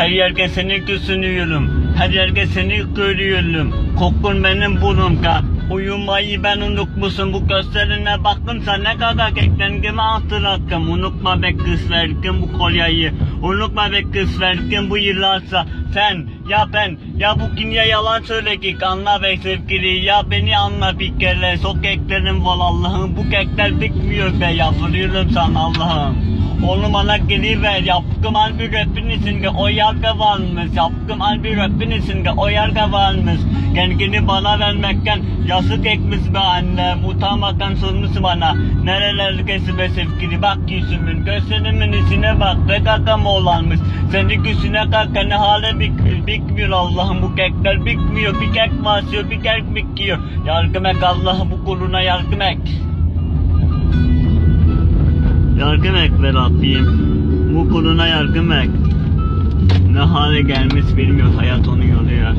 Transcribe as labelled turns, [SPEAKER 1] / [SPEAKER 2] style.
[SPEAKER 1] Her yerde seni düşünüyorum. Her yerde seni görüyorum. Kokun benim burnumda. Uyumayı ben unutmuşum bu gözlerine bakınsa ne kadar kendime hatırlattım. Unutma be kız verdim bu kolyeyi. Unutma be kız verdim bu yıllarsa. Sen ya ben ya bu dünya yalan söyledik anla be sevgili ya beni anla bir kere sok eklerim var Allah'ım bu kekler bitmiyor be yalvarıyorum sana Allah'ım onu bana geliver yaptım al bir rapin o yargı varmış yaptım al bir rapin o yargı varmış. Kendini bana vermekken yazık ekmiş be annem utanmadan sormuş bana. Nereler kesi be sevgili bak yüzümün gözlerimin içine bak ne kakam olanmış seni güçüne kalka ne hale bitmiyor, bitmiyor Allah'ım bu kekler bitmiyor bir kek basıyor bir kek bitiyor yardım et Allah'ım bu kuluna yardım et Yardım et be Rabbim. Bu kuluna yardım. Ne hale gelmiş bilmiyor hayat onu yoruyor.